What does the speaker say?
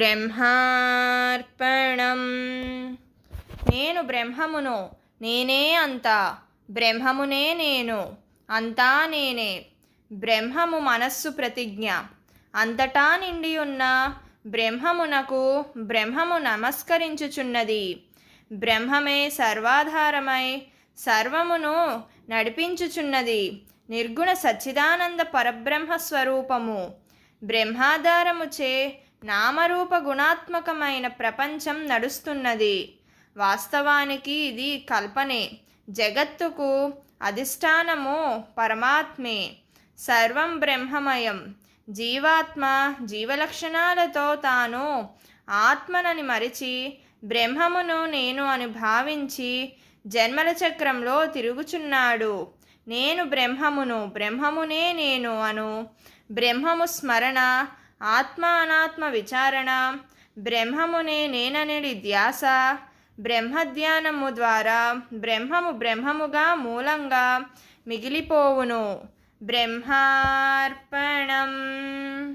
బ్రహ్మార్పణం. నేను బ్రహ్మమును నేనే అంతా. బ్రహ్మమునే నేను అంతా నేనే. బ్రహ్మము మనస్సు ప్రతిజ్ఞ. అంతటా నిండి ఉన్న బ్రహ్మమునకు బ్రహ్మము నమస్కరించుచున్నది. బ్రహ్మమే సర్వాధారమై సర్వమును నడిపించుచున్నది. నిర్గుణ సచ్చిదానంద పరబ్రహ్మ స్వరూపము బ్రహ్మాధారముచే నామరూప గుణాత్మకమైన ప్రపంచం నడుస్తున్నది. వాస్తవానికి ఇది కల్పనే. జగత్తుకు అధిష్టానము పరమాత్మే. సర్వం బ్రహ్మమయం. జీవాత్మ జీవలక్షణాలతో తాను ఆత్మనని మరిచి బ్రహ్మమును నేను అని భావించి జన్మల చక్రంలో తిరుగుచున్నాడు. నేను బ్రహ్మమును బ్రహ్మమునే నేను అను బ్రహ్మము స్మరణ ఆత్మ అనాత్మ విచారణ బ్రహ్మమునే నేననేడి ధ్యాస. బ్రహ్మధ్యానము ద్వారా బ్రహ్మము బ్రహ్మముగా మూలంగా మిగిలిపోవును. బ్రహ్మార్పణం.